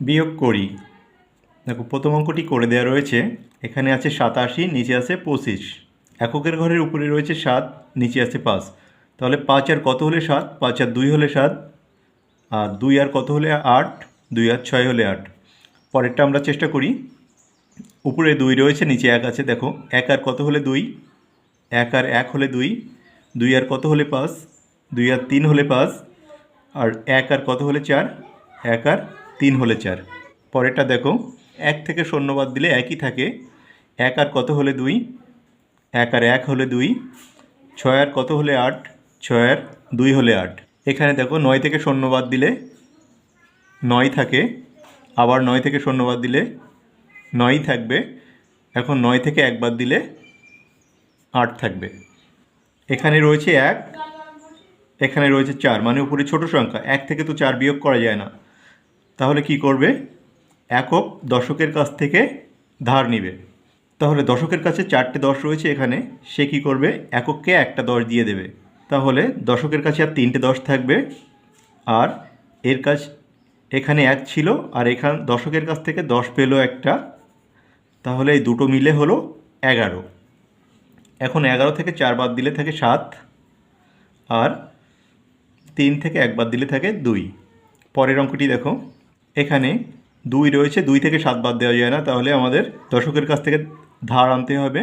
বিয়োগ করি। দেখো, প্রথম অঙ্কটি করে দেওয়া রয়েছে। এখানে আছে সাতাশি নিচে আছে পঁচিশ। এককের ঘরের উপরে রয়েছে সাত, নিচে আছে পাঁচ। তাহলে পাঁচ আর কত হলে সাত? পাঁচ আর দুই হলে সাত। আর দুই আর কত হলে আট? দুই আর ছয় হলে আট। পরেরটা আমরা চেষ্টা করি। উপরে দুই রয়েছে, নিচে এক আছে। দেখো, এক আর কত হলে দুই? এক আর এক হলে দুই। দুই আর কত হলে পাঁচ? দুই আর তিন হলে পাঁচ। আর এক আর কত হলে চার? এক আর তিন হলে চার। পরেরটা দেখো, এক থেকে শূন্য বাদ দিলে একই থাকে। এক আর কত হলে দুই? এক আর এক হলে দুই। ছয় আর কত হলে আট? ছয় আর দুই হলে আট। এখানে দেখো, নয় থেকে শূন্য বাদ দিলে নয় থাকে। আবার নয় থেকে শূন্য বাদ দিলে নয়ই থাকবে। এখন নয় থেকে এক বাদ দিলে আট থাকবে। এখানে রয়েছে এক, এখানে রয়েছে চার মানে উপরে ছোট সংখ্যা। এক থেকে তো চার বিয়োগ করা যায় না। তাহলে কি করবে? একক দশকের কাছ থেকে ধার নিবে। তাহলে দশকের কাছে চারটে দশ রয়েছে এখানে। সে কি করবে? একককে একটা দশ দিয়ে দেবে। তাহলে দশকের কাছে আর তিনটে দশ থাকবে। আর এর কাছ এখানে এক ছিল, আর এখান দশকের কাছ থেকে দশ পেল একটা। তাহলে এই দুটো মিলে হলো এগারো। এখন এগারো থেকে চার বাদ দিলে থাকে সাত। আর তিন থেকে এক বাদ দিলে থাকে দুই। পরের অঙ্কটি দেখো। এখানে দুই রয়েছে, দুই থেকে সাত বাদ দেওয়া যায় না। তাহলে আমাদের দশকের কাছ থেকে ধার আনতে হবে।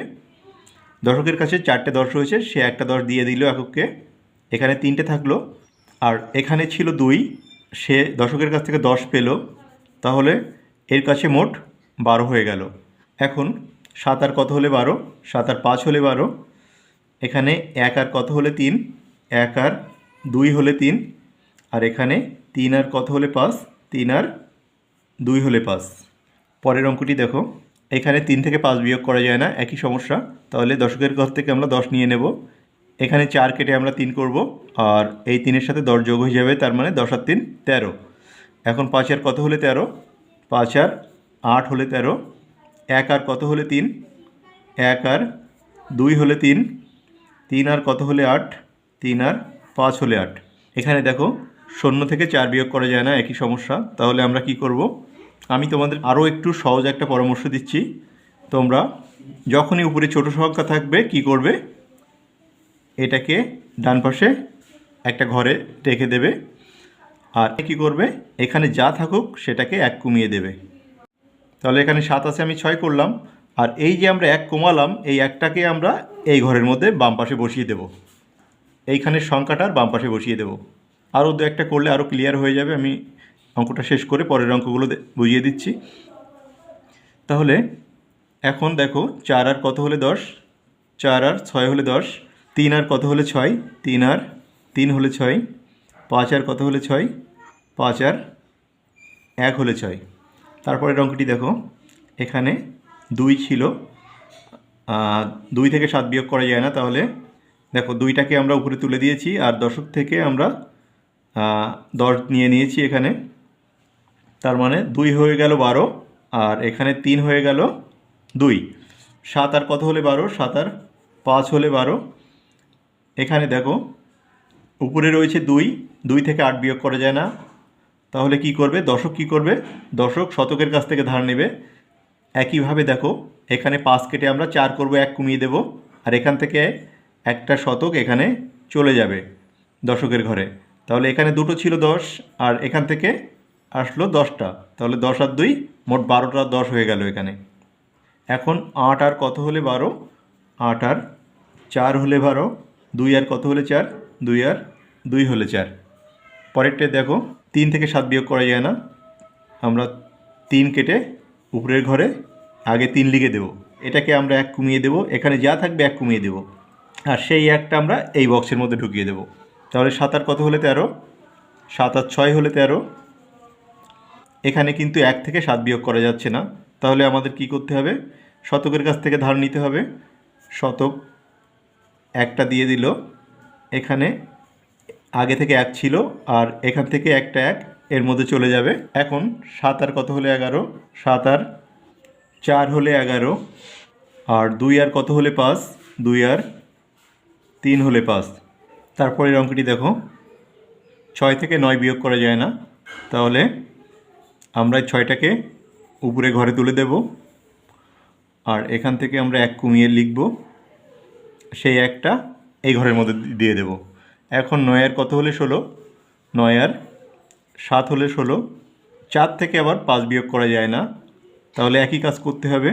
দশকের কাছে চারটে দশ রয়েছে, সে একটা দশ দিয়ে দিল এককে। এখানে তিনটে থাকল। আর এখানে ছিল দুই, সে দশকের কাছ থেকে দশ পেল। তাহলে এর কাছে মোট বারো হয়ে গেল। এখন সাত আর কত হলে বারো? সাত আর পাঁচ হলে বারো। এখানে এক আর কত হলে তিন? এক আর দুই হলে তিন। আর এখানে তিন আর কত হলে পাঁচ? তিন আর দুই হলে পাঁচ। পরের অঙ্কটি দেখো। এখানে তিন থেকে পাঁচ বিয়োগ করা যায় না, একই সমস্যা। তাহলে দশকের ঘর থেকে আমরা দশ নিয়ে নেব। এখানে চার কেটে আমরা তিন করব, আর এই তিনের সাথে দশ যোগ হয়ে যাবে, তার মানে দশ আর তিন, তেরো। এখন পাঁচ আর কত হলে তেরো? পাঁচ আর আট হলে তেরো। এক আর কত হলে তিন? এক আর দুই হলে তিন। তিন আর কত হলে আট? তিন আর পাঁচ হলে আট। এখানে দেখো, শূন্য থেকে চার বিয়োগ করা যায় না, একই সমস্যা। তাহলে আমরা কি করব? আমি তোমাদের আরও একটু সহজ একটা পরামর্শ দিচ্ছি। তোমরা যখনই উপরে ছোট সংখ্যা থাকবে, কি করবে? এটাকে ডান পাশে একটা ঘরে রেখে দেবে। আর কি করবে? এখানে যা থাকুক সেটাকে এক কমিয়ে দেবে। তাহলে এখানে সাত আছে, আমি ছয় করলাম। আর এই যে আমরা এক কমালাম, এই একটাকে আমরা এই ঘরের মধ্যে বাম পাশে বসিয়ে দেব। এইখানের সংখ্যাটার বাম পাশে বসিয়ে দেব। আরও দু একটা করলে আরও ক্লিয়ার হয়ে যাবে, আমি অঙ্কটা শেষ করে পরের অঙ্কগুলো বুঝিয়ে দিচ্ছি। তাহলে এখন দেখো চার আর কত হলে দশ? চার আর ছয় হলে দশ। তিন আর কত হলে ছয়? তিন আর তিন হলে ছয়। পাঁচ আর কত হলে ছয়? পাঁচ আর এক হলে ছয়। তারপরের অঙ্কটি দেখো। এখানে দুই ছিল। দুই থেকে সাত বিয়োগ করা যায় না, তাহলে দেখো দুইটাকে আমরা উপরে তুলে দিয়েছি, আর দশক থেকে আমরা দশ নিয়ে নিয়েছি এখানে। তার মানে দুই হয়ে গেল বারো, আর এখানে তিন হয়ে গেল দুই। সাত আর কত হলে বারো? সাত আর পাঁচ হলে বারো। এখানে দেখো, উপরে রয়েছে দুই দুই থেকে আট বিয়োগ করা যায় না। তাহলে কি করবে? দশক কি করবে? দশক শতকের কাছ থেকে ধার নেবে। একইভাবে দেখো, এখানে পাঁচ কেটে আমরা চার করব, এক কমিয়ে দেব, আর এখান থেকে একটা শতক এখানে চলে যাবে দশকের ঘরে। তাহলে এখানে দুটো ছিল দশ, আর এখান থেকে আসলো দশটা। তাহলে দশ আর দুই, মোট বারোটা দশ হয়ে গেল এখানে। এখন আট আর কত হলে বারো? আট আর চার হলে বারো, দুই আর কত হলে চার? দুই আর দুই হলে চার। পরেরটা দেখো, তিন থেকে সাত বিয়োগ করা যায় না। আমরা তিন কেটে উপরের ঘরে আগে তিন লিখে দেবো। এটাকে আমরা এক কমিয়ে দেবো। এখানে যা থাকবে এক কমিয়ে দেবো। আর সেই একটা আমরা এই বক্সের মধ্যে ঢুকিয়ে দেবো। তাহলে সাত আর কত হলে তেরো? সাত আর ছয় হলে তেরো? এখানে কিন্তু এক থেকে সাত বিয়োগ করা যাচ্ছে না। তাহলে আমাদের কি করতে হবে? শতকের কাছ থেকে ধার নিতে হবে। শতক একটা দিয়ে দিল। এখানে আগে থেকে এক ছিল আর এখান থেকে একটা এক, এর মধ্যে চলে যাবে। এখন সাত আর কত হলে এগারো? সাত আর চার হলে এগারো। আর দুই আর কত হলে পাঁচ? দুই আর তিন হলে পাঁচ। তারপরের অঙ্কটি দেখো। ছয় থেকে নয় বিয়োগ করা যায় না। তাহলে আমরা ছয়টাকে উপরে ঘরে তুলে দেব। আর এখান থেকে আমরা এক কমিয়ে লিখব। সেই একটা এই ঘরের মধ্যে দিয়ে দেব। এখন নয় আর কত হলে ষোলো? নয় আর সাত হলে ষোলো। চার থেকে আবার পাঁচ বিয়োগ করা যায় না। তাহলে একই কাজ করতে হবে।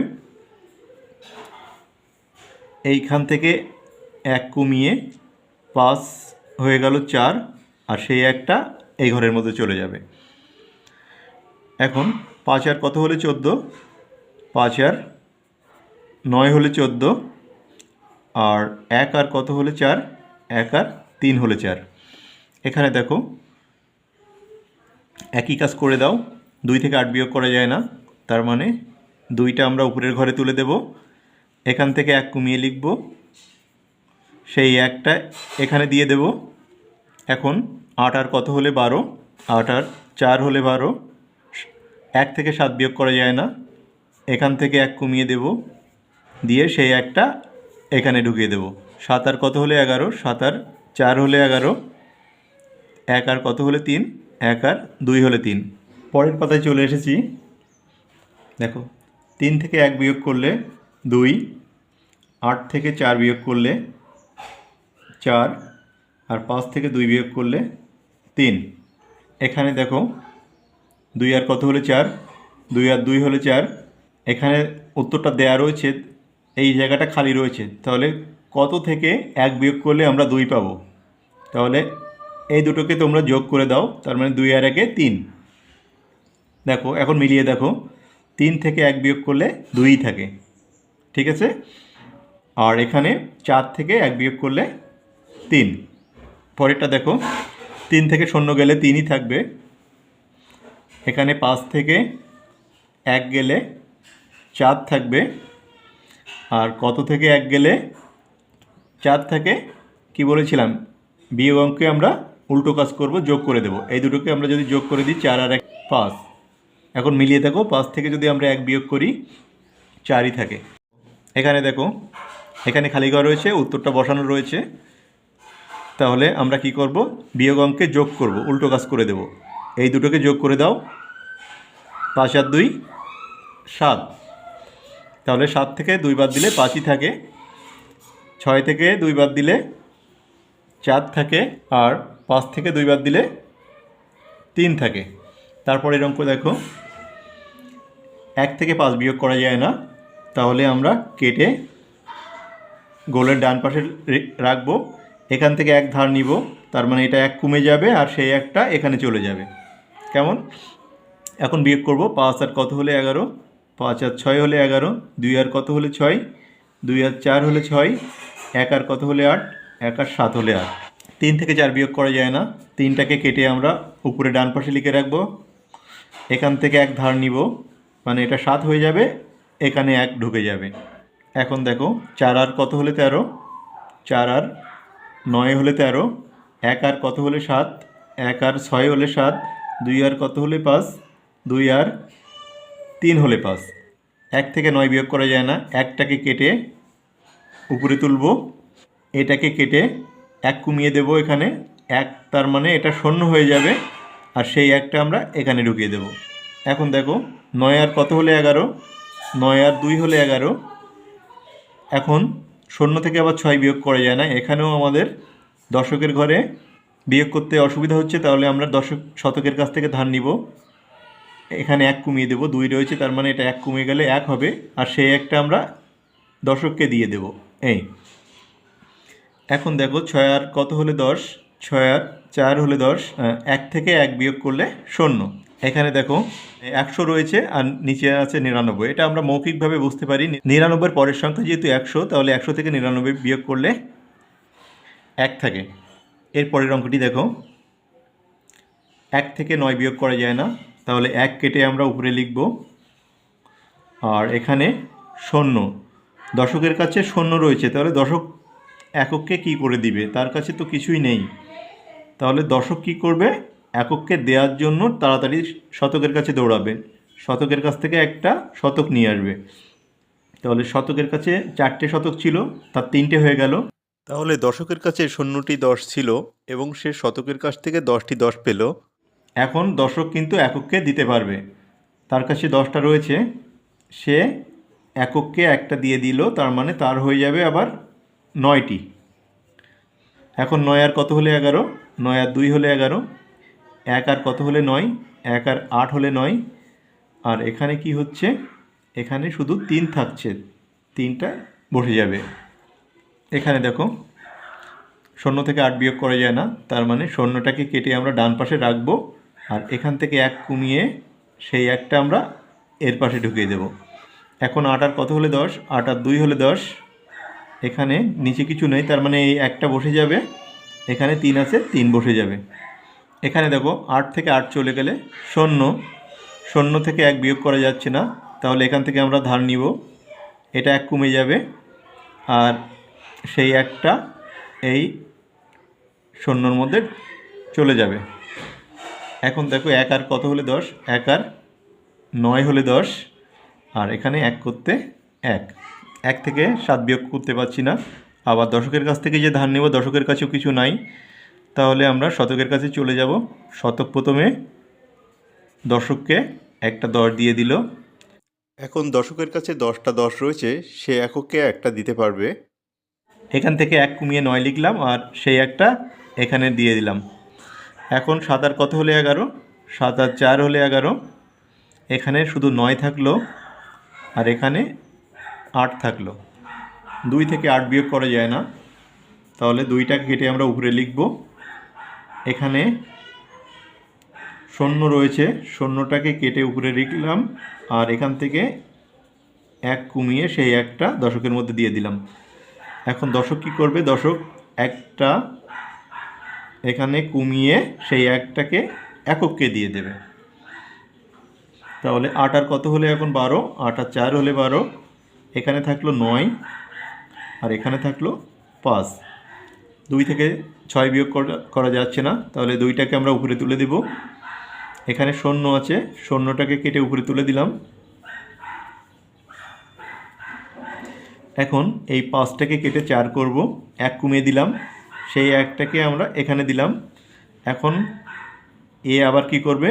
এইখান থেকে এক কমিয়ে পাঁচ হয়ে গেল চার। আর সেই একটা এই ঘরের মধ্যে চলে যাবে। এখন পাঁচ আর কত হলে চোদ্দ? পাঁচ আর নয় হলে চোদ্দ। আর এক আর কত হলে চার? এক আর তিন হলে চার। এখানে দেখো, একই কাজ করে দাও। দুই থেকে আট বিয়োগ করা যায় না। তার মানে দুইটা আমরা উপরের ঘরে তুলে দেব। এখান থেকে এক কমিয়ে লিখব। সেই একটা এখানে দিয়ে দেব। এখন আট আর কত হলে বারো? আট আর চার হলে বারো। এক থেকে সাত বিয়োগ করা যায় না। এখান থেকে এক কমিয়ে দেব। দিয়ে সেই একটা এখানে ঢুকিয়ে দেব। সাত আর কত হলে এগারো? সাত আর চার হলে এগারো। এক আর কত হলে তিন? এক আর দুই হলে তিন। পরের পাতায় চলে এসেছি। দেখো, তিন থেকে এক বিয়োগ করলে দুই, আট থেকে চার বিয়োগ করলে চার, আর পাঁচ থেকে দুই বিয়োগ করলে তিন। এখানে দেখো দুই আর কত হলে চার? দুই আর দুই হলে চার। এখানে উত্তরটা দেয়া রয়েছে, এই জায়গাটা খালি রয়েছে। তাহলে কত থেকে এক বিয়োগ করলে আমরা দুই পাবো? তাহলে এই দুটোকে তোমরা যোগ করে দাও, তার মানে দুই আর একে তিন। দেখো, এখন মিলিয়ে দেখো, তিন থেকে এক বিয়োগ করলে দুই থাকে। ঠিক আছে? আর এখানে চার থেকে এক বিয়োগ করলে তিন। পরেরটা দেখো, তিন থেকে শূন্য গেলে তিনই থাকবে। এখানে পাঁচ থেকে এক গেলে চার থাকবে। আর কত থেকে এক গেলে চার থেকে? কি বলেছিলাম? বিয়োগ অঙ্কে আমরা উল্টো কাজ করব, যোগ করে দেব। এই দুটোকে আমরা যদি যোগ করে দিই, চার আর এক, পাঁচ। এখন মিলিয়ে দেখো, পাঁচ থেকে যদি আমরা এক বিয়োগ করি, চারই থাকে। এখানে দেখো, এখানে খালি ঘর রয়েছে, উত্তরটা বসানো রয়েছে। তাহলে আমরা কি করব? বিয়োগ অঙ্কে যোগ করব, উল্টো কাজ করে দেব। এই দুটোকে যোগ করে দাও। পাঁচ আর দুই, সাত। তাহলে সাত থেকে দুই বাদ দিলে পাঁচই থাকে। ছয় থেকে দুই বাদ দিলে চার থাকে আর পাঁচ থেকে দুই বাদ দিলে তিন থাকে। তারপরে এর অঙ্ক দেখো। এক থেকে পাঁচ বিয়োগ করা যায় না। তাহলে আমরা কেটে গোলের ডান পাশে রাখব। এখান থেকে এক ধার নিব। তার মানে এটা এক কমে যাবে আর সেই একটা এখানে চলে যাবে। কেমন? এখন বিয়োগ করব, পাঁচ আর কত হলে এগারো? পাঁচ আর ছয় হলে এগারো, দুই আর কত হলে ছয়? দুই আর চার হলে ছয়, এক আর কত হলে আট, এক আর সাত হলে আট। তিন থেকে চার বিয়োগ করা যায় না, তিনটাকে কেটে আমরা উপরে ডান পাশে লিখে রাখব। এখান থেকে এক ধার নিব মানে এটা সাত হয়ে যাবে, এখানে এক ঢুকে যাবে। এখন দেখো, চার আর কত হলে তেরো? চার আর নয় হলে তেরো, এক আর কত হলে সাত? এক আর ছয় হলে সাত দুই আর কত হলে পাঁচ? দুই আর তিন হলে পাঁচ। এক থেকে নয় বিয়োগ করা যায় না। একটাকে কেটে উপরে তুলব। এটাকে কেটে এক কমিয়ে দেব এখানে। এক তার মানে এটা শূন্য হয়ে যাবে। আর সেই একটা আমরা এখানে ঢুকিয়ে দেব। এখন দেখো, নয় আর কত হলে এগারো? নয় আর দুই হলে এগারো। এখন শূন্য থেকে আবার ছয় বিয়োগ করা যায় না। এখানেও আমাদের দশকের ঘরে বিয়োগ করতে অসুবিধা হচ্ছে, তাহলে আমরা দশক শতকের কাছ থেকে ধার নিব। এখানে এক কমিয়ে দেব, দুই রয়েছে, তার মানে এটা এক কমে গেলে এক হবে, আর সেই একটা আমরা দশককে দিয়ে দেব। এই। এখন দেখো, ছয় আর কত হলে দশ? ছয় আর চার হলে দশ এক থেকে এক বিয়োগ করলে শূন্য। এখানে দেখো, একশো রয়েছে আর নিচে আছে নিরানব্বই। এটা আমরা মৌখিকভাবে বুঝতে পারি, নিরানব্বইয়ের পরের সংখ্যা যেহেতু একশো, তাহলে একশো থেকে নিরানব্বই বিয়োগ করলে এক থাকে। এর পরের অঙ্কটি দেখো। এক থেকে নয় বিয়োগ করা যায় না। তাহলে এক কেটে আমরা উপরে লিখব। আর এখানে শূন্য। দশকের কাছে শূন্য রয়েছে। তাহলে দশক একককে কি করে দিবে? তার কাছে তো কিছুই নেই। তাহলে দশক কি করবে? একককে দেওয়ার জন্য তাড়াতাড়ি শতকের কাছে দৌড়াবে। শতকের কাছ থেকে একটা শতক নিয়ে আসবে। তাহলে শতকের কাছে চারটে শতক ছিল, তার তিনটে হয়ে গেল। তাহলে দশকের কাছে শূন্যটি দশ ছিল এবং সে শতকের কাছ থেকে দশটি দশ পেল। এখন দশক কিন্তু একককে দিতে পারবে। তার কাছে দশটা রয়েছে। সে একককে একটা দিয়ে দিল, তার মানে তার হয়ে যাবে আবার নয়টি। এখন নয় আর কত হলে এগারো? নয় আর দুই হলে এগারো। এক আর কত হলে নয়? এক আর আট হলে নয়। আর এখানে কি হচ্ছে? এখানে শুধু তিন থাকছে। তিনটা বসে যাবে। এখানে দেখো, শূন্য থেকে আট বিয়োগ করা যায় না, তার মানে শূন্যটাকে কেটে আমরা ডান পাশে রাখব, আর এখান থেকে এক কমিয়ে সেই একটা আমরা এর পাশে ঢুকিয়ে দেব। এখন আট আর কত হলে দশ? আট আর দুই হলে দশ। এখানে নিচে কিছু নেই, তার মানে এই একটা বসে যাবে, এখানে তিন আছে, তিন বসে যাবে। এখানে দেখো, আট থেকে আট চলে গেলে শূন্য। শূন্য থেকে এক বিয়োগ করা যাচ্ছে না, তাহলে এখান থেকে আমরা ধার নিব। এটা এক কমে যাবে, আর সেই একটা এই শূন্যর মধ্যে চলে যাবে। এখন দেখো এক আর কত হলে দশ? এক আর নয় হলে দশ। আর এখানে এক করতে এক। এক থেকে সাত বিয়োগ করতে পারছি না। আবার দশকের কাছ থেকে যে ধান নেব, দশকের কাছেও কিছু নাই। তাহলে আমরা শতকের কাছে চলে যাব। শতক প্রথমে দশককে একটা দশ দিয়ে দিল। এখন দশকের কাছে দশটা দশ রয়েছে, সে এককে একটা দিতে পারবে। এখান থেকে এক কমিয়ে নয় লিখলাম আর সেই একটা এখানে দিয়ে দিলাম। এখন সাত আর কত হলে এগারো? সাত আর চার হলে এগারো। এখানে শুধু নয় থাকল আর এখানে আট থাকল। দুই থেকে আট বিয়োগ করা যায় না। তাহলে দুইটাকে কেটে আমরা উপরে লিখব। এখানে শূন্য রয়েছে। শূন্যটাকে কেটে উপরে লিখলাম আর এখান থেকে এক কমিয়ে সেই একটা দশকের মধ্যে দিয়ে দিলাম। এখন দশক কী করবে? দশক একটা এখানে কমিয়ে সেই একটাকে একককে দিয়ে দেবে। তাহলে আট আর কত হলে এখন বারো? আট আর চার হলে বারো। এখানে থাকল নয় আর এখানে থাকল পাঁচ। দুই থেকে ছয় বিয়োগ করা- করা যাচ্ছে না। তাহলে দুইটাকে আমরা উপরে তুলে দেব। এখানে শূন্য আছে। শূন্যটাকে কেটে উপরে তুলে দিলাম। এখন এই পাঁচটাকে কেটে চার করব, এক কমিয়ে দিলাম, সেই একটাকে আমরা এখানে দিলাম। এখন এ আবার কি করবে?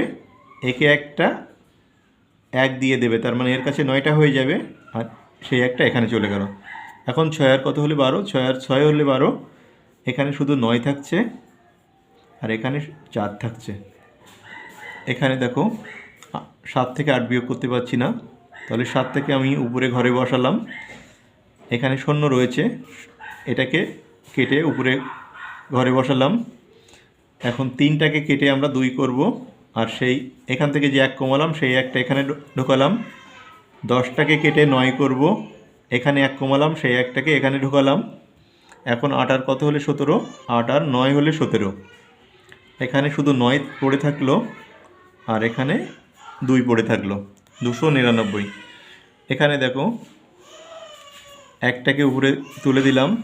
একে একটা এক দিয়ে দেবে, তার মানে এর কাছে নয়টা হয়ে যাবে, আর সেই একটা এখানে চলে গেল। এখন ছয় আর কত হলে বারো? ছয় আর ছয় হলে বারো। এখানে শুধু নয় থাকছে, আর এখানে চার থাকছে। এখানে দেখো, সাত থেকে আট বিয়োগ করতে পারছি না, তাহলে সাত থেকে আমি উপরে ঘরে বসালাম। এখানে শূন্য রয়েছে। এটাকে কেটে উপরে ঘরে বসালাম। এখন তিনটাকে কেটে আমরা দুই করব। আর সেই এখান থেকে যে এক কমালাম, সেই একটা এখানে ঢোকালাম। দশটাকে কেটে নয় করব। এখানে এক কমালাম, সেই একটাকে এখানে ঢোকালাম। এখন আট আর কত হলে সতেরো? আট আর নয় হলে সতেরো। এখানে শুধু নয় পড়ে থাকল, আর এখানে দুই পড়ে থাকল। দুশো নিরানব্বই। এখানে দেখো একটাকে উপরে তুলে দিলাম,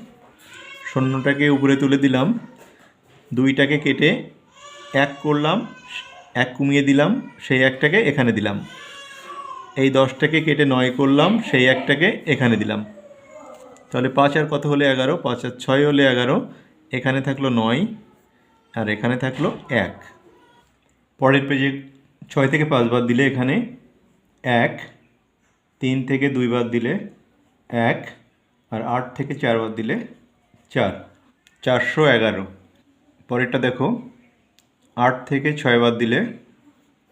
শূন্যটাকে উপরে তুলে দিলাম, দুইটাকে কেটে এক করলাম, এক কমিয়ে দিলাম, সেই একটাকে এখানে দিলাম। এই দশটাকে কেটে নয় করলাম, সেই একটাকে এখানে দিলাম। তাহলে পাঁচ আর কত হলে এগারো? পাঁচ আর ছয় হলে এগারো, এখানে থাকল নয়, আর এখানে থাকল এক। পরের পেজে ছয় থেকে পাঁচ বাদ দিলে এখানে এক, তিন থেকে দুই বাদ দিলে এক আর আট থেকে চার বাদ দিলে চার। চারশো এগারো। পরেরটা দেখো। আট থেকে ছয় বাদ দিলে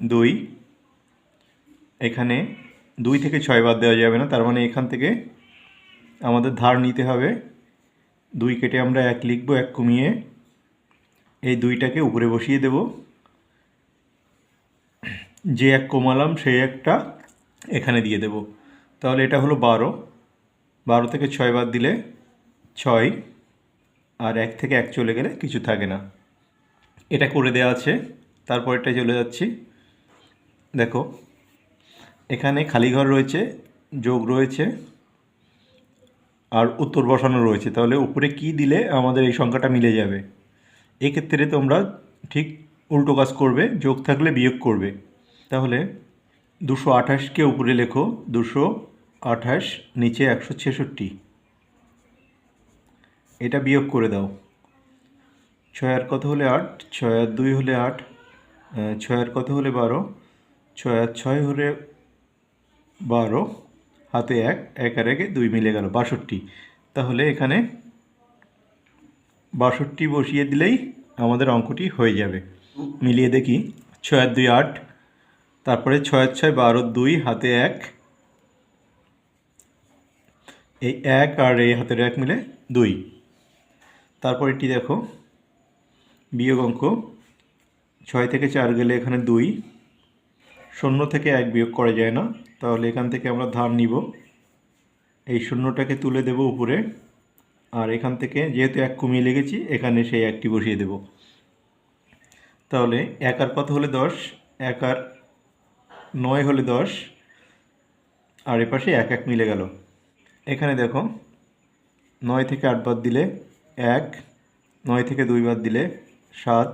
দুই। এখানে দুই থেকে ছয় বাদ দেওয়া যাবে না। তার মানে এখান থেকে আমাদের ধার নিতে হবে। দুই কেটে আমরা এক লিখব, এক কমিয়ে এই দুইটাকে উপরে বসিয়ে দেব। যে এক কমালাম, সেই একটা এখানে দিয়ে দেব। তাহলে এটা হলো বারো। বারো থেকে ছয় বাদ দিলে ছয়, আর এক থেকে এক চলে গেলে কিছু থাকে না। এটা করে দেওয়া আছে। তারপরেরটায় চলে যাচ্ছি। দেখো, এখানে খালি ঘর রয়েছে, যোগ রয়েছে, আর উত্তর বসানো রয়েছে। তাহলে উপরে কি দিলে আমাদের এই সংখ্যাটা মিলে যাবে? এক্ষেত্রে তোমরা ঠিক উল্টো কাজ করবে, যোগ থাকলে বিয়োগ করবে। তাহলে দুশো আঠাশকে উপরে লেখো, দুশো আঠাশ, নিচে একশো ছেষট্টি। এটা বিয়োগ করে দাও। ছয় আর কত হলে আট? ছয় আর দুই হলে আট। ছয় আর কত হলে বারো? ছয় আর ছয় হলে বারো। হাতে এক এক আর একে দুই মিলে গেল বাষট্টি। তাহলে এখানে বাষট্টি বসিয়ে দিলেই আমাদের অঙ্কটি হয়ে যাবে। মিলিয়ে দেখি, ছয় আর দুই আট, তারপরে ছয় আর ছয় বারো দুই, হাতে এক এই এক আর এই হাতের এক মিলে দুই। তারপর এটি দেখো, বিয়োগ অঙ্ক। ছয় থেকে চার গেলে এখানে দুই। শূন্য থেকে এক বিয়োগ করা যায় না। তাহলে এখান থেকে আমরা ধার নিব। এই শূন্যটাকে তুলে দেব উপরে। আর এখান থেকে যেহেতু এক কমিয়ে লেগেছি, এখানে সেই একটি বসিয়ে দেব। তাহলে এক আর কত হলে দশ? এক আর নয় হলে দশ। আর এপাশে এক এক মিলে গেল। এখানে দেখো, নয় থেকে আট বাদ দিলে এক, নয় থেকে দুই বাদ দিলে সাত,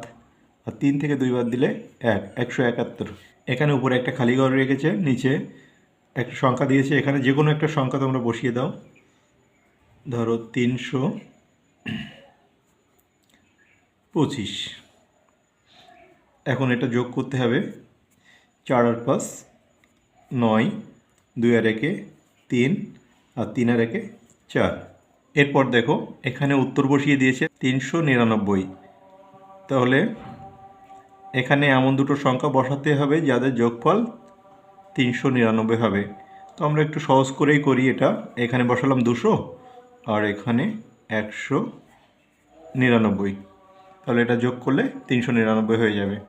আর তিন থেকে দুই বাদ দিলে এক, একশো একাত্তর। এখানে উপরে একটা খালি ঘর রেখেছে, নিচে একটা সংখ্যা দিয়েছে। এখানে যে কোনো একটা সংখ্যা তোমরা বসিয়ে দাও। ধরো তিনশো পঁচিশ। এখন এটা যোগ করতে হবে। চার আর পাঁচ, নয়, দুই আর একে তিন আর তিন আর একে চার। এরপর দেখো, এখানে উত্তর বসিয়ে দিয়েছে তিনশো নিরানব্বই। তাহলে এখানে এমন দুটো সংখ্যা বসাতে হবে যাদের যোগফল তিনশো নিরানব্বই হবে। তো আমরা একটু সহজ করেই করি এটা। এখানে বসালাম দুশো আর এখানে একশো নিরানব্বই। তাহলে এটা যোগ করলে তিনশো নিরানব্বই হয়ে যাবে।